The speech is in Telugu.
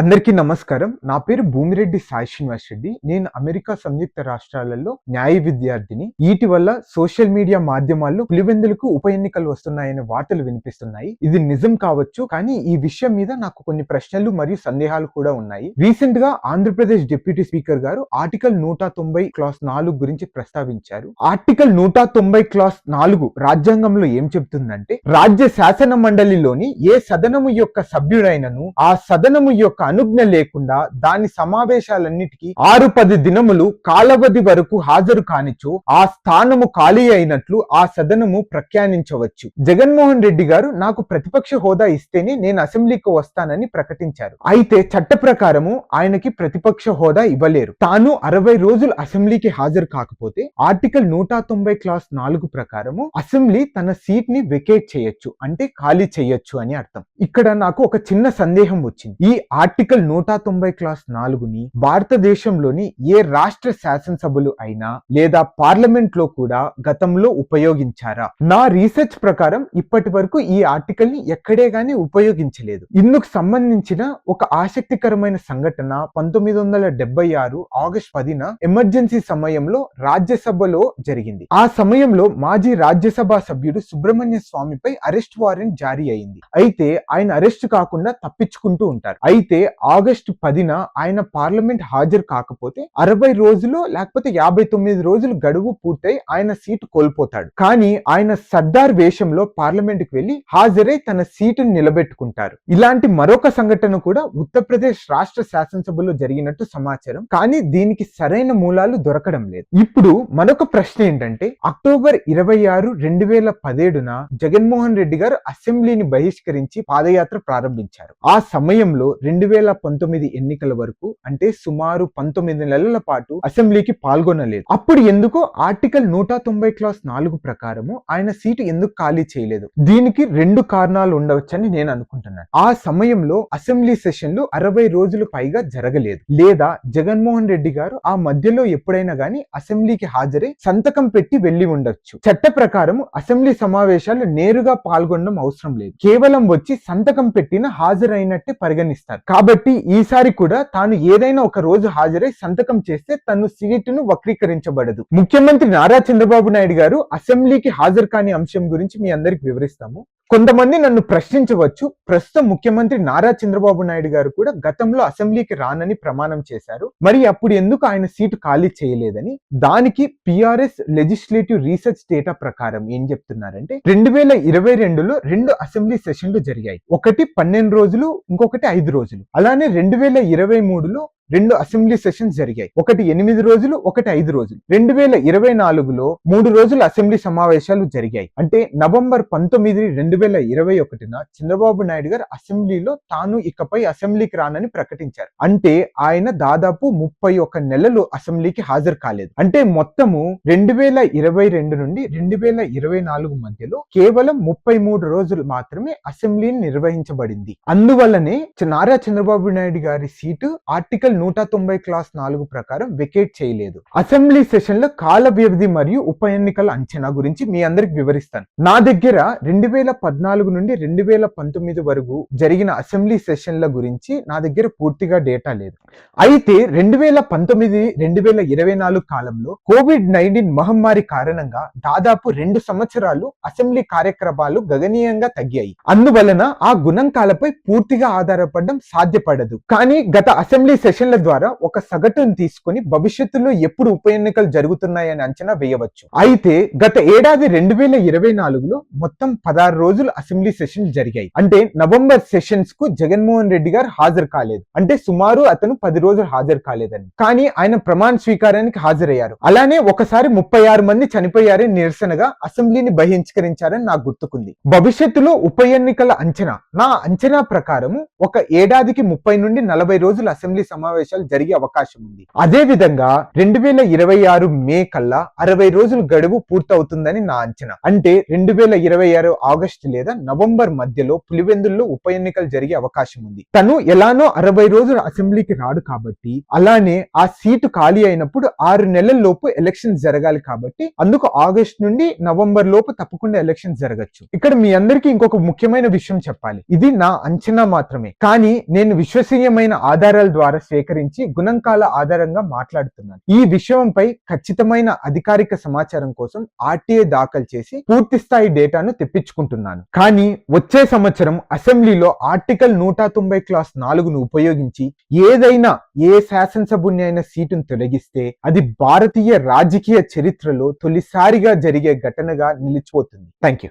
అందరికీ నమస్కారం. నా పేరు భూమిరెడ్డి సాయి శ్రీనివాస్ రెడ్డి. నేను అమెరికా సంయుక్త రాష్ట్రాలలో న్యాయ విద్యార్థిని. ఇటీవల్ల సోషల్ మీడియా మాధ్యమాల్లో పులివెందులకు ఉప ఎన్నికలు వస్తున్నాయనే వార్తలు వినిపిస్తున్నాయి. ఇది నిజం కావచ్చు కానీ ఈ విషయం మీద నాకు కొన్ని ప్రశ్నలు మరియు సందేహాలు కూడా ఉన్నాయి. రీసెంట్గా ఆంధ్రప్రదేశ్ డిప్యూటీ స్పీకర్ గారు ఆర్టికల్ నూట తొంభై క్లాస్ నాలుగు గురించి ప్రస్తావించారు. ఆర్టికల్ నూట తొంభై క్లాస్ నాలుగు రాజ్యాంగంలో ఏం చెబుతుందంటే రాజ్య శాసన మండలిలోని ఏ సదనము యొక్క సభ్యుడైనను ఆ సదనము యొక్క అనుజ్ఞ లేకుండా దాని సమావేశాలన్నిటికీ ఆరు పది దినములు కాలవధి వరకు హాజరు కానిచో ఆ స్థానము ఖాళీ అయినట్లు ఆ సదనము ప్రఖ్యానించవచ్చు. జగన్మోహన్ రెడ్డి గారు నాకు ప్రతిపక్ష హోదా ఇస్తేనే నేను అసెంబ్లీకి వస్తానని ప్రకటించారు. అయితే చట్ట ప్రకారము ఆయనకి ప్రతిపక్ష హోదా ఇవ్వలేరు. తాను అరవై రోజులు అసెంబ్లీకి హాజరు కాకపోతే ఆర్టికల్ నూట తొంభై క్లాస్ నాలుగు ప్రకారము అసెంబ్లీ తన సీట్ని వెకేట్ చేయొచ్చు అంటే ఖాళీ చేయొచ్చు అని అర్థం. ఇక్కడ నాకు ఒక చిన్న సందేహం వచ్చింది. ఈ ఆర్టికల్ ఆర్టికల్ నూట తొంభై క్లాస్ నాలుగుని భారతదేశంలోని ఏ రాష్ట్ర శాసనసభలు అయినా లేదా పార్లమెంట్లో కూడా గతంలో ఉపయోగించారా? నా రీసెర్చ్ ప్రకారం ఇప్పటి వరకు ఈ ఆర్టికల్ని ఎక్కడే గానీ ఉపయోగించలేదు. ఇందుకు సంబంధించిన ఒక ఆసక్తికరమైన సంఘటన పంతొమ్మిది వందల డెబ్బై ఆరు ఆగస్ట్ పదిన ఎమర్జెన్సీ సమయంలో రాజ్యసభలో జరిగింది. ఆ సమయంలో మాజీ రాజ్యసభ సభ్యుడు సుబ్రహ్మణ్య స్వామిపై అరెస్ట్ వారెంట్ జారీ అయింది. అయితే ఆయన అరెస్ట్ కాకుండా తప్పించుకుంటూ ఉంటారు. అయితే ఆగస్టు పదిన ఆయన పార్లమెంట్ హాజరు కాకపోతే అరవై రోజులు లేకపోతే యాభై తొమ్మిది రోజులు గడువు పూర్తయి ఆయన సీటు కోల్పోతాడు. కానీ ఆయన సర్దార్ వేషంలో పార్లమెంట్కి వెళ్ళి హాజరై తన సీటును నిలబెట్టుకుంటారు. ఇలాంటి మరొక సంఘటన కూడా ఉత్తరప్రదేశ్ రాష్ట్ర శాసనసభలో జరిగినట్టు సమాచారం. కానీ దీనికి సరైన మూలాలు దొరకడం లేదు. ఇప్పుడు మరొక ప్రశ్న ఏంటంటే అక్టోబర్ ఇరవై ఆరు రెండు వేల పదిహేడున జగన్మోహన్ రెడ్డి గారు అసెంబ్లీని బహిష్కరించి పాదయాత్ర ప్రారంభించారు. ఆ సమయంలో రెండు వేల పంతొమ్మిది ఎన్నికల వరకు అంటే సుమారు పంతొమ్మిది నెలల పాటు అసెంబ్లీకి పాల్గొనలేదు. అప్పుడు ఎందుకో ఆర్టికల్ నూట తొంభై క్లాస్ నాలుగు ప్రకారము ఆయన సీటు ఎందుకు ఖాళీ చేయలేదు? దీనికి రెండు కారణాలు ఉండవచ్చని నేను అనుకుంటున్నాను. ఆ సమయంలో అసెంబ్లీ సెషన్లు అరవై రోజులు పైగా జరగలేదు. లేదా జగన్మోహన్ రెడ్డి గారు ఆ మధ్యలో ఎప్పుడైనా గానీ అసెంబ్లీకి హాజరై సంతకం పెట్టి వెళ్ళి ఉండొచ్చు. చట్ట ప్రకారం అసెంబ్లీ సమావేశాలు నేరుగా పాల్గొనడం అవసరం లేదు. కేవలం వచ్చి సంతకం పెట్టిన హాజరైనట్టే పరిగణిస్తారు. కాబట్టి ఈసారి కూడా తాను ఏదైనా ఒక రోజు హాజరై సంతకం చేస్తే తను సీటును వక్రీకరించబడదు. ముఖ్యమంత్రి నారా చంద్రబాబు నాయుడు గారు అసెంబ్లీకి హాజరు కాని అంశం గురించి మీ అందరికి వివరిస్తాము. కొంతమంది నన్ను ప్రశ్నించవచ్చు. ప్రస్తుతం ముఖ్యమంత్రి నారా చంద్రబాబు నాయుడు గారు కూడా గతంలో అసెంబ్లీకి రానని ప్రమాణం చేశారు. మరి అప్పుడు ఎందుకు ఆయన సీటు ఖాళీ చేయలేదని? దానికి పిఆర్ఎస్ లెజిస్లేటివ్ రీసెర్చ్ డేటా ప్రకారం ఏం చెప్తున్నారంటే రెండు వేల ఇరవై రెండులో రెండు అసెంబ్లీ సెషన్లు జరిగాయి. ఒకటి పన్నెండు రోజులు ఇంకొకటి ఐదు రోజులు. అలానే రెండు వేల ఇరవై మూడులో రెండు అసెంబ్లీ సెషన్స్ జరిగాయి. ఒకటి ఎనిమిది రోజులు ఒకటి ఐదు రోజులు. రెండు వేల ఇరవై నాలుగులో మూడు రోజులు అసెంబ్లీ సమావేశాలు జరిగాయి. అంటే నవంబర్ పంతొమ్మిది రెండు వేల ఇరవై ఒకటిన చంద్రబాబు నాయుడు గారు అసెంబ్లీలో తాను ఇకపై అసెంబ్లీకి రానని ప్రకటించారు. అంటే ఆయన దాదాపు ముప్పై ఒక్క నెలలు అసెంబ్లీకి హాజరు కాలేదు. అంటే మొత్తము రెండు వేల ఇరవై రెండు నుండి రెండు వేల ఇరవై నాలుగు మధ్యలో కేవలం ముప్పై మూడు రోజులు మాత్రమే అసెంబ్లీని నిర్వహించబడింది. అందువల్లనే నారా చంద్రబాబు నాయుడు గారి సీటు ఆర్టికల్ నూట తొంభై క్లాస్ నాలుగు ప్రకారం వెకేట్ చేయలేదు. అసెంబ్లీ సెషన్లో కాల వ్యవధి మరియు ఉప ఎన్నికల అంచనా గురించి మీ అందరికి వివరిస్తాను. నా దగ్గర రెండు వేల పద్నాలుగు నుండి రెండు వేల పంతొమ్మిది వరకు జరిగిన అసెంబ్లీ సెషన్ల గురించి నా దగ్గర పూర్తిగా డేటా లేదు. అయితే రెండు వేల పంతొమ్మిది రెండు వేల ఇరవై నాలుగు కాలంలో కోవిడ్ నైన్టీన్ మహమ్మారి కారణంగా దాదాపు రెండు సంవత్సరాలు అసెంబ్లీ కార్యక్రమాలు గగనీయంగా తగ్గాయి. అందువలన ఆ గుణంకాలపై పూర్తిగా ఆధారపడడం సాధ్యపడదు. కానీ గత అసెంబ్లీ సెషన్ ఎన్నికల ద్వారా ఒక సగటును తీసుకొని భవిష్యత్తులో ఎప్పుడు ఉప ఎన్నికలు జరుగుతున్నాయని అంచనా వేయవచ్చు. అయితే గత ఏడాది రెండు వేల ఇరవై నాలుగులో మొత్తం పదహారు రోజులు అసెంబ్లీ సెషన్లు జరిగాయి. అంటే నవంబర్ సెషన్స్కు జగన్మోహన్ రెడ్డి గారు హాజరు కాలేదు. అంటే సుమారు అతను పది రోజులు హాజరు కాలేదని. కానీ ఆయన ప్రమాణ స్వీకారానికి హాజరయ్యారు. అలానే ఒకసారి ముప్పై ఆరు మంది చనిపోయారని నిరసనగా అసెంబ్లీని బహిష్కరించారని నాకు గుర్తుకుంది. భవిష్యత్తులో ఉప ఎన్నికల అంచనా నా అంచనా ప్రకారము ఒక ఏడాదికి ముప్పై నుండి నలభై రోజులు అసెంబ్లీ సమావేశం సమావేశాలు జరిగే అవకాశం ఉంది. అదే విధంగా రెండు వేల ఇరవై ఆరు మే కల్లా అరవై రోజులు గడువు పూర్తవుతుందని నా అంచనా. అంటే రెండు వేల ఇరవై ఆరు ఆగస్టు లేదా నవంబర్ మధ్యలో పులివెందుల్లో ఉప ఎన్నికలు జరిగే అవకాశం ఉంది. తను ఎలానో అరవై రోజులు అసెంబ్లీకి రాడు కాబట్టి అలానే ఆ సీటు ఖాళీ అయినప్పుడు ఆరు నెలల లోపు ఎలక్షన్ జరగాలి కాబట్టి అందుకు ఆగస్ట్ నుండి నవంబర్ లోపు తప్పకుండా ఎలక్షన్ జరగచ్చు. ఇక్కడ మీ అందరికీ ఇంకొక ముఖ్యమైన విషయం చెప్పాలి. ఇది నా అంచనా మాత్రమే. కానీ నేను విశ్వసనీయమైన ఆధారాల ద్వారా సేకరించి గుణంకాల ఆధారంగా మాట్లాడుతున్నాను ఈ విషయంపై ఖచ్చితమైన అధికారిక సమాచారం కోసం ఆర్టీఏ దాఖలు చేసి పూర్తి స్థాయి డేటాను తెప్పించుకుంటున్నాను. కానీ వచ్చే సంవత్సరం అసెంబ్లీలో ఆర్టికల్ నూట తొంభై క్లాస్ నాలుగును ఉపయోగించి ఏదైనా ఏ శాసనసభ్యుని అయిన సీటును తొలగిస్తే అది భారతీయ రాజకీయ చరిత్రలో తొలిసారిగా జరిగే ఘటనగా నిలిచిపోతుంది. Thank you